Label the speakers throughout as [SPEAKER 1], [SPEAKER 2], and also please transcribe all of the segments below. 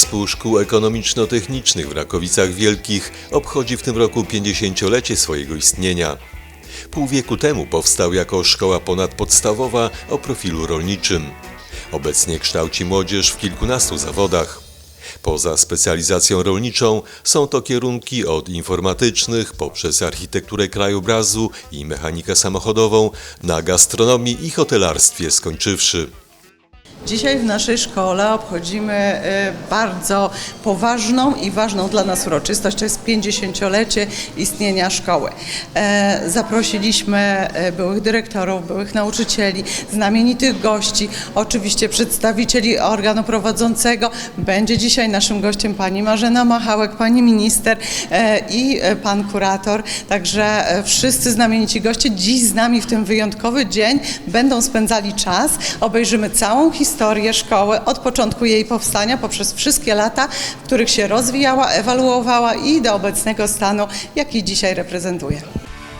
[SPEAKER 1] Zespół Szkół Ekonomiczno-Technicznych w Rakowicach Wielkich obchodzi w tym roku 50-lecie swojego istnienia. Pół wieku temu powstał jako szkoła ponadpodstawowa o profilu rolniczym. Obecnie kształci młodzież w kilkunastu zawodach. Poza specjalizacją rolniczą są to kierunki od informatycznych poprzez architekturę krajobrazu i mechanikę samochodową na gastronomii i hotelarstwie skończywszy.
[SPEAKER 2] Dzisiaj w naszej szkole obchodzimy e, bardzo poważną i ważną dla nas uroczystość. To jest 50-lecie istnienia szkoły. E, Zaprosiliśmy e, byłych dyrektorów, byłych nauczycieli, znamienitych gości, oczywiście przedstawicieli organu prowadzącego. Będzie dzisiaj naszym gościem pani Marzena Machałek, pani minister e, i pan kurator. Także wszyscy znamienici goście dziś z nami w ten wyjątkowy dzień będą spędzali czas. Obejrzymy całą historię szkoły od początku jej powstania poprzez wszystkie lata, w których się rozwijała, ewaluowała i do obecnego stanu, jaki dzisiaj reprezentuje.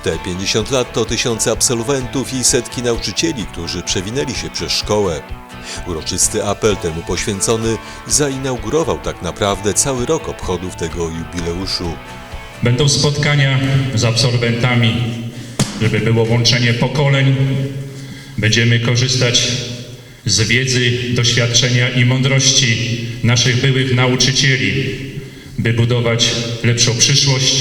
[SPEAKER 1] Te 50 lat to tysiące absolwentów i setki nauczycieli, którzy przewinęli się przez szkołę. Uroczysty apel temu poświęcony zainaugurował tak naprawdę cały rok obchodów tego jubileuszu.
[SPEAKER 3] Będą spotkania z absolwentami, żeby było łączenie pokoleń. Będziemy korzystać z wiedzy, doświadczenia i mądrości naszych byłych nauczycieli, by budować lepszą przyszłość.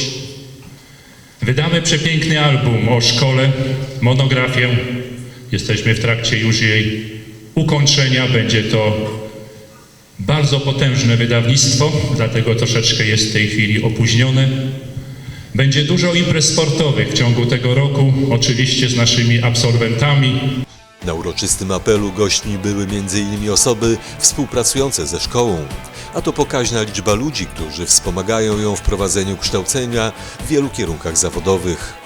[SPEAKER 3] Wydamy przepiękny album o szkole, monografię. Jesteśmy w trakcie już jej ukończenia. Będzie to bardzo potężne wydawnictwo, dlatego troszeczkę jest w tej chwili opóźnione. Będzie dużo imprez sportowych w ciągu tego roku, oczywiście z naszymi absolwentami.
[SPEAKER 1] Na uroczystym apelu gośćmi były m.in. osoby współpracujące ze szkołą, a to pokaźna liczba ludzi, którzy wspomagają ją w prowadzeniu kształcenia w wielu kierunkach zawodowych.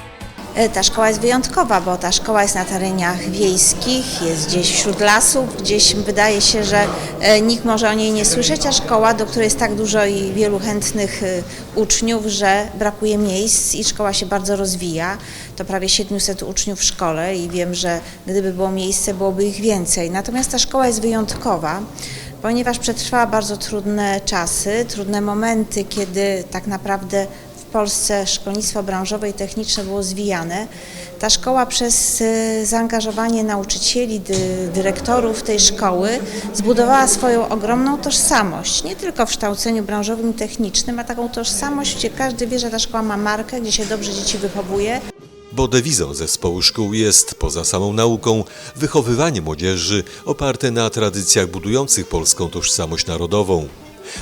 [SPEAKER 4] E, Ta szkoła jest wyjątkowa, bo ta szkoła jest na terenach wiejskich, jest gdzieś wśród lasów, gdzieś wydaje się, że e, nikt może o niej nie słyszeć, a szkoła, do której jest tak dużo i wielu chętnych e, uczniów, że brakuje miejsc i szkoła się bardzo rozwija. To prawie 700 uczniów w szkole i wiem, że gdyby było miejsce, byłoby ich więcej. Natomiast ta szkoła jest wyjątkowa ponieważ przetrwała bardzo trudne czasy, trudne momenty, kiedy tak naprawdę Polsce szkolnictwo branżowe i techniczne było zwijane. Ta szkoła przez e, zaangażowanie nauczycieli, dy, dyrektorów tej szkoły zbudowała swoją ogromną tożsamość, nie tylko w kształceniu branżowym i technicznym, a taką tożsamość, gdzie każdy wie, że ta szkoła ma markę, gdzie się dobrze dzieci wychowuje.
[SPEAKER 1] Bo dewizą zespołu szkół jest, poza samą nauką, wychowywanie młodzieży oparte na tradycjach budujących polską tożsamość narodową.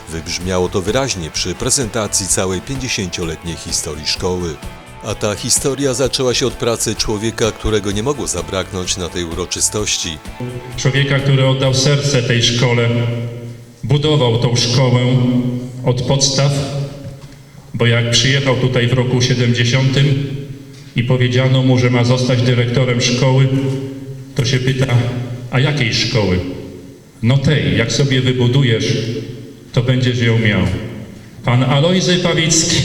[SPEAKER 1] Wybrzmiało to wyraźnie przy prezentacji całej 50-letniej historii szkoły. A ta historia zaczęła się od pracy człowieka, którego nie mogło zabraknąć na tej uroczystości.
[SPEAKER 3] Człowieka, który oddał serce tej szkole, budował tą szkołę od podstaw, bo jak przyjechał tutaj w roku 70 i powiedziano mu, że ma zostać dyrektorem szkoły, to się pyta, a jakiej szkoły? No tej, jak sobie wybudujesz, to będziesz ją miał. Pan Alojzy Pawicki.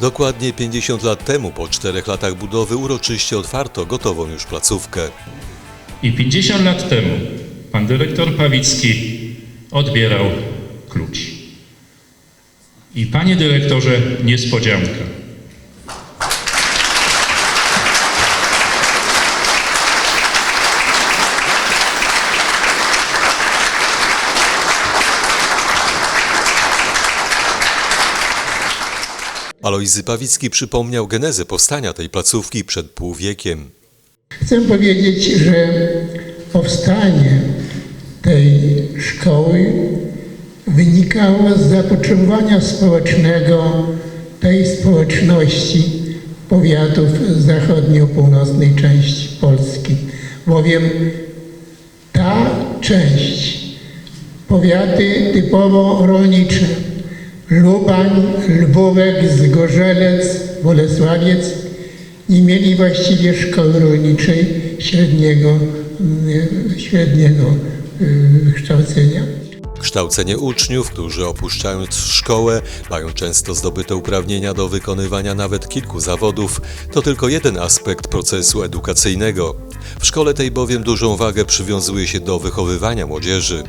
[SPEAKER 1] Dokładnie 50 lat temu, po czterech latach budowy, uroczyście otwarto gotową już placówkę.
[SPEAKER 3] I 50 lat temu pan dyrektor Pawicki odbierał klucz. I panie dyrektorze, niespodzianka.
[SPEAKER 1] Alojzy Pawicki przypomniał genezę powstania tej placówki przed pół wiekiem.
[SPEAKER 5] Chcę powiedzieć, że powstanie tej szkoły wynikało z zapotrzebowania społecznego tej społeczności powiatów zachodnio-północnej części Polski, bowiem ta część, powiaty typowo rolnicze, Lubań, Lwówek, Zgorzelec, Bolesławiec nie mieli właściwie szkoły rolniczej średniego, mm, średniego y, wykształcenia.
[SPEAKER 1] Kształcenie uczniów, którzy opuszczając szkołę mają często zdobyte uprawnienia do wykonywania nawet kilku zawodów, to tylko jeden aspekt procesu edukacyjnego. W szkole tej bowiem dużą wagę przywiązuje się do wychowywania młodzieży.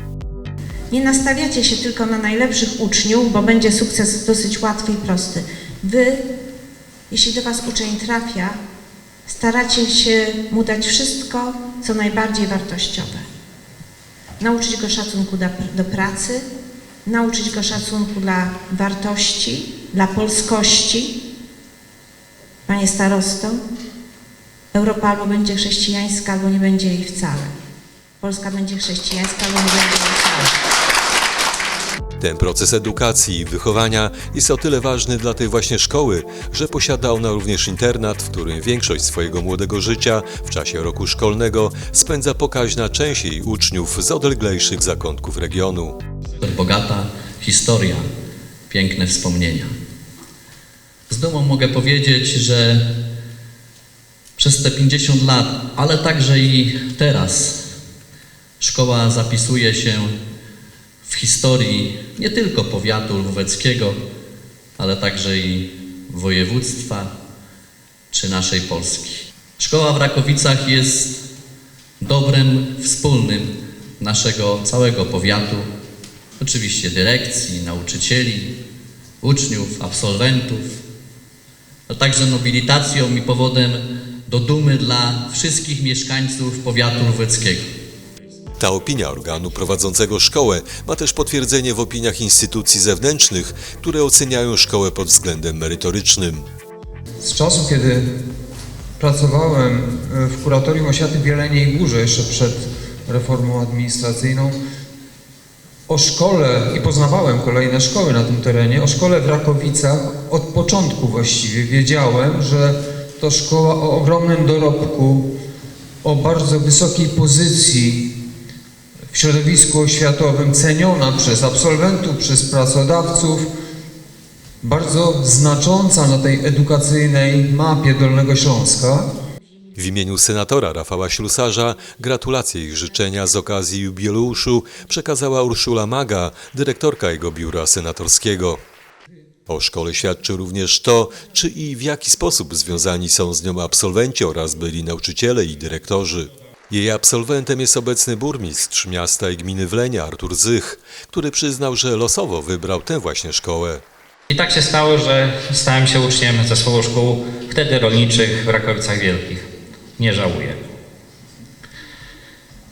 [SPEAKER 6] Nie nastawiacie się tylko na najlepszych uczniów, bo będzie sukces dosyć łatwy i prosty. Wy, jeśli do Was uczeń trafia, staracie się mu dać wszystko, co najbardziej wartościowe. Nauczyć go szacunku do, pracy, nauczyć go szacunku dla wartości, dla polskości. Panie starosto, Europa albo będzie chrześcijańska, albo nie będzie jej wcale. Polska będzie chrześcijańska, albo nie będzie jej wcale.
[SPEAKER 1] Ten proces edukacji i wychowania jest o tyle ważny dla tej właśnie szkoły, że posiada ona również internat, w którym większość swojego młodego życia w czasie roku szkolnego spędza pokaźna część jej uczniów z odleglejszych zakątków regionu.
[SPEAKER 7] bogata historia, piękne wspomnienia. Z dumą mogę powiedzieć, że przez te 50 lat, ale także i teraz, szkoła zapisuje się w historii nie tylko powiatu lwóweckiego, ale także i województwa czy naszej Polski. Szkoła w Rakowicach jest dobrem wspólnym naszego całego powiatu, oczywiście dyrekcji, nauczycieli, uczniów, absolwentów, a także nobilitacją i powodem do dumy dla wszystkich mieszkańców powiatu lwóweckiego.
[SPEAKER 1] Ta opinia organu prowadzącego szkołę ma też potwierdzenie w opiniach instytucji zewnętrznych, które oceniają szkołę pod względem merytorycznym.
[SPEAKER 8] Z czasu, kiedy pracowałem e, w kuratorium oświaty w Jeleniej Górze, jeszcze przed reformą administracyjną, o szkole i poznawałem kolejne szkoły na tym terenie, o szkole w Rakowicach od początku właściwie wiedziałem, że to szkoła o ogromnym dorobku, o bardzo wysokiej pozycji w środowisku oświatowym, ceniona przez absolwentów, przez pracodawców, bardzo znacząca na tej edukacyjnej mapie Dolnego Śląska.
[SPEAKER 1] W imieniu senatora Rafała Ślusarza gratulacje i życzenia z okazji jubileuszu przekazała Urszula Maga, dyrektorka jego biura senatorskiego. O szkole świadczy również to, czy i w jaki sposób związani są z nią absolwenci oraz byli nauczyciele i dyrektorzy. Jej absolwentem jest obecny burmistrz miasta i gminy Wlenia Artur Zych, który przyznał, że losowo wybrał tę właśnie szkołę.
[SPEAKER 9] I tak się stało, że stałem się uczniem zespołu szkół wtedy rolniczych w Rakowicach Wielkich. Nie żałuję.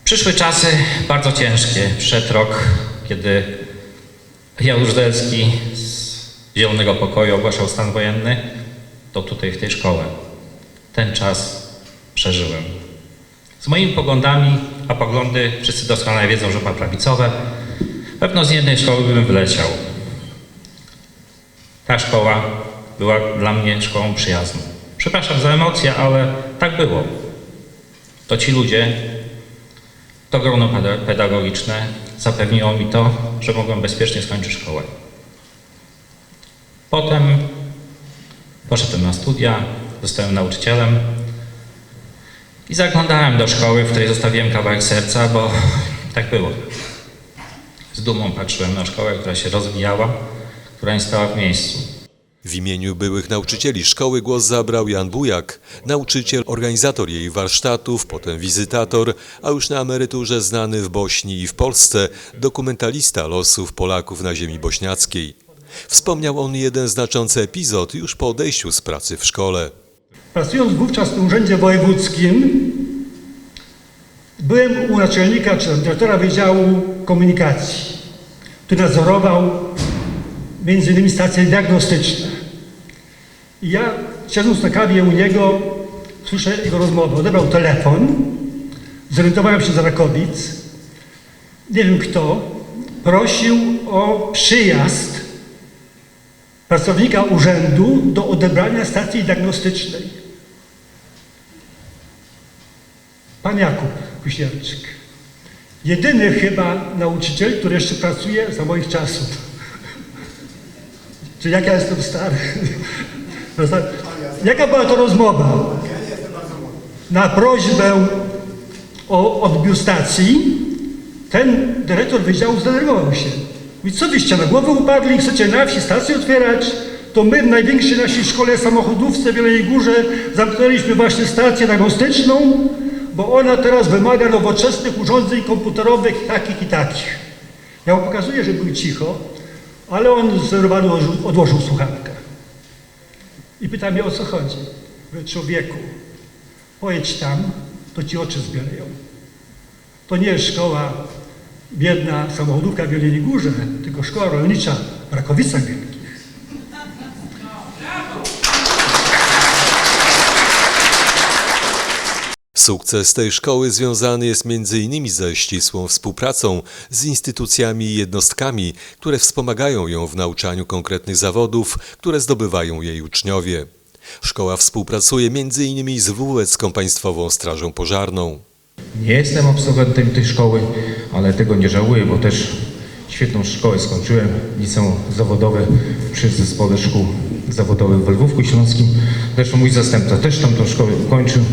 [SPEAKER 9] Przyszły czasy bardzo ciężkie. Przyszedł rok, kiedy Janusz Delski z Zielonego Pokoju ogłaszał stan wojenny, to tutaj w tej szkole. Ten czas przeżyłem. Z moimi poglądami, a poglądy wszyscy doskonale wiedzą, że ma prawicowe, pewno z jednej szkoły bym wyleciał. Ta szkoła była dla mnie szkołą przyjazną. Przepraszam za emocje, ale tak było. To ci ludzie, to grono peda- pedagogiczne zapewniło mi to, że mogłem bezpiecznie skończyć szkołę. Potem poszedłem na studia, zostałem nauczycielem i zaglądałem do szkoły, w której zostawiłem kawałek serca, bo tak było. Z dumą patrzyłem na szkołę, która się rozwijała, która nie stała w miejscu.
[SPEAKER 1] W imieniu byłych nauczycieli szkoły głos zabrał Jan Bujak, nauczyciel, organizator jej warsztatów, potem wizytator, a już na emeryturze znany w Bośni i w Polsce dokumentalista losów Polaków na ziemi bośniackiej. Wspomniał on jeden znaczący epizod już po odejściu z pracy w szkole.
[SPEAKER 10] Pracując wówczas w Urzędzie Wojewódzkim, byłem u naczelnika czy dyrektora Wydziału Komunikacji, który nadzorował między innymi stacje diagnostyczne. I ja, siedząc na kawie u niego, słyszę jego rozmowę. Odebrał telefon, zorientowałem się z Rakowic, nie wiem kto, prosił o przyjazd pracownika urzędu do odebrania stacji diagnostycznej. Pan Jakub Kuśnierczyk. Jedyny chyba nauczyciel, który jeszcze pracuje za moich czasów. Czy jak ja jestem stary? Jaka była to rozmowa? Na prośbę o odbiór stacji ten dyrektor wydziału zdenerwował się. Mówi, co wyście na głowę upadli, chcecie na wsi stację otwierać? To my w największej naszej szkole samochodówce w Jeleniej Górze zamknęliśmy właśnie stację diagnostyczną, bo ona teraz wymaga nowoczesnych urządzeń komputerowych takich i takich. Ja mu pokazuję, że był cicho, ale on zerwany odłożył, słuchawkę. I pyta mnie o co chodzi. Mówię, człowieku, pojedź tam, to ci oczy zbierają. To nie jest szkoła biedna samochodówka w Jeleniej Górze, tylko szkoła rolnicza w Rakowicach.
[SPEAKER 1] Sukces tej szkoły związany jest m.in. ze ścisłą współpracą z instytucjami i jednostkami, które wspomagają ją w nauczaniu konkretnych zawodów, które zdobywają jej uczniowie. Szkoła współpracuje m.in. z Włódzką Państwową Strażą Pożarną.
[SPEAKER 11] Nie jestem absolwentem tej szkoły, ale tego nie żałuję, bo też świetną szkołę skończyłem. Liceum zawodowe przy Zespole Szkół Zawodowych w Lwówku Śląskim. Zresztą mój zastępca też tam tą szkołę ukończył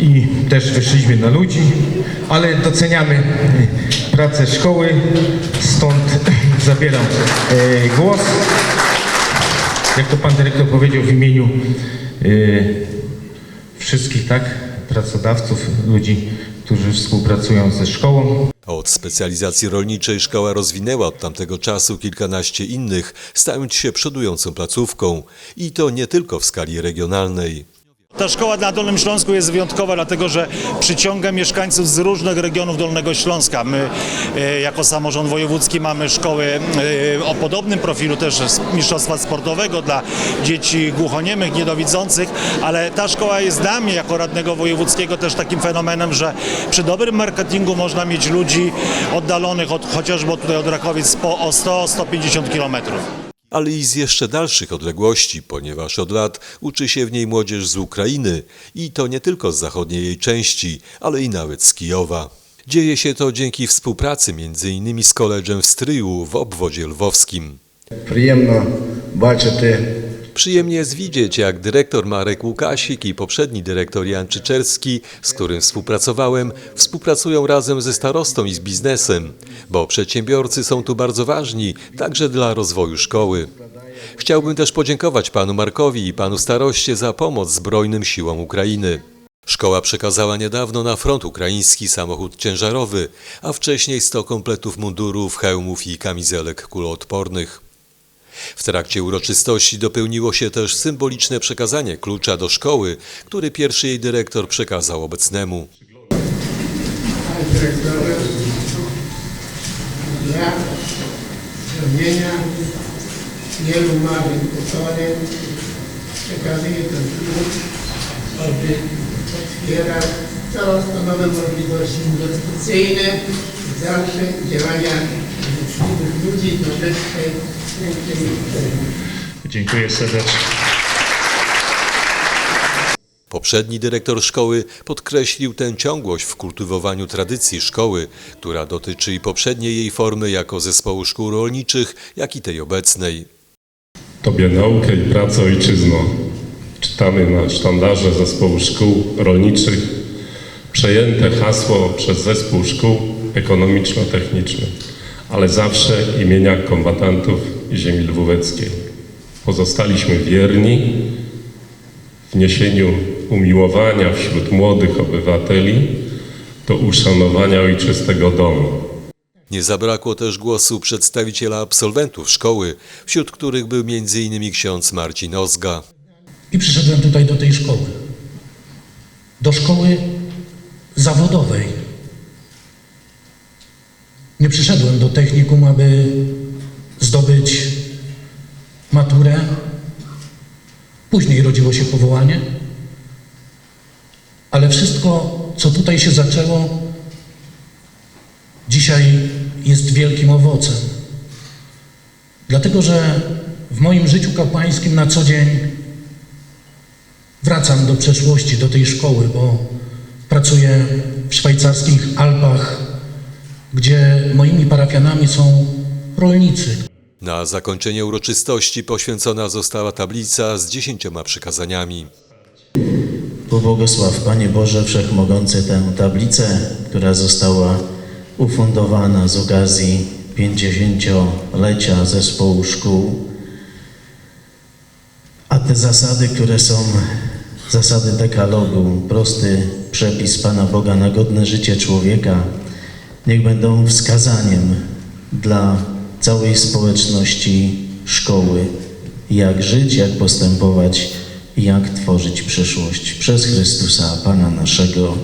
[SPEAKER 11] i też wyszliśmy na ludzi, ale doceniamy pracę szkoły, stąd zabieram e, głos. Jak to pan dyrektor powiedział w imieniu e, wszystkich tak pracodawców, ludzi, którzy współpracują ze szkołą.
[SPEAKER 1] Od specjalizacji rolniczej szkoła rozwinęła od tamtego czasu kilkanaście innych, stając się przodującą placówką i to nie tylko w skali regionalnej.
[SPEAKER 12] Ta szkoła na Dolnym Śląsku jest wyjątkowa, dlatego że przyciąga mieszkańców z różnych regionów Dolnego Śląska. My e, jako samorząd wojewódzki mamy szkoły e, o podobnym profilu też mistrzostwa sportowego dla dzieci głuchoniemych, niedowidzących, ale ta szkoła jest dla mnie jako radnego wojewódzkiego też takim fenomenem, że przy dobrym marketingu można mieć ludzi oddalonych od, chociażby tutaj od Rakowic po, o 100-150 kilometrów
[SPEAKER 1] ale i z jeszcze dalszych odległości, ponieważ od lat uczy się w niej młodzież z Ukrainy i to nie tylko z zachodniej jej części, ale i nawet z Kijowa. Dzieje się to dzięki współpracy m.in. z koledżem w Stryju w obwodzie lwowskim.
[SPEAKER 13] Przyjemno baczyć
[SPEAKER 1] Przyjemnie jest widzieć, jak dyrektor Marek Łukasik i poprzedni dyrektor Jan Czyczerski, z którym współpracowałem, współpracują razem ze starostą i z biznesem, bo przedsiębiorcy są tu bardzo ważni, także dla rozwoju szkoły. Chciałbym też podziękować panu Markowi i panu staroście za pomoc zbrojnym siłom Ukrainy. Szkoła przekazała niedawno na front ukraiński samochód ciężarowy, a wcześniej 100 kompletów mundurów, hełmów i kamizelek kuloodpornych. W trakcie uroczystości dopełniło się też symboliczne przekazanie klucza do szkoły, który pierwszy jej dyrektor przekazał obecnemu.
[SPEAKER 5] Dla spełnienia wielu marzeń przekazuję ten klucz, aby otwierał coraz to nowe możliwości inwestycyjne dalsze działania ludzi.
[SPEAKER 3] Dziękuję serdecznie.
[SPEAKER 1] Poprzedni dyrektor szkoły podkreślił tę ciągłość w kultywowaniu tradycji szkoły, która dotyczy i poprzedniej jej formy jako zespołu szkół rolniczych, jak i tej obecnej.
[SPEAKER 14] Tobie naukę i pracę ojczyzno. Czytamy na sztandarze zespołu szkół rolniczych przejęte hasło przez zespół szkół ekonomiczno-technicznych, ale zawsze imienia kombatantów ziemi lwóweckiej. Pozostaliśmy wierni w niesieniu umiłowania wśród młodych obywateli do uszanowania ojczystego domu.
[SPEAKER 1] Nie zabrakło też głosu przedstawiciela absolwentów szkoły, wśród których był m.in. ksiądz Marcin Ozga.
[SPEAKER 15] I przyszedłem tutaj do tej szkoły. Do szkoły zawodowej. Nie przyszedłem do technikum, aby zdobyć maturę. Później rodziło się powołanie. Ale wszystko, co tutaj się zaczęło, dzisiaj jest wielkim owocem. Dlatego, że w moim życiu kapłańskim na co dzień wracam do przeszłości, do tej szkoły, bo pracuję w szwajcarskich Alpach, gdzie moimi parafianami są rolnicy.
[SPEAKER 1] Na zakończenie uroczystości poświęcona została tablica z dziesięcioma przykazaniami.
[SPEAKER 16] Pobłogosław Panie Boże Wszechmogący tę tablicę, która została ufundowana z okazji 50-lecia zespołu szkół. A te zasady, które są zasady dekalogu, prosty przepis Pana Boga na godne życie człowieka, niech będą wskazaniem dla całej społeczności szkoły, jak żyć, jak postępować, jak tworzyć przyszłość przez Chrystusa, Pana naszego.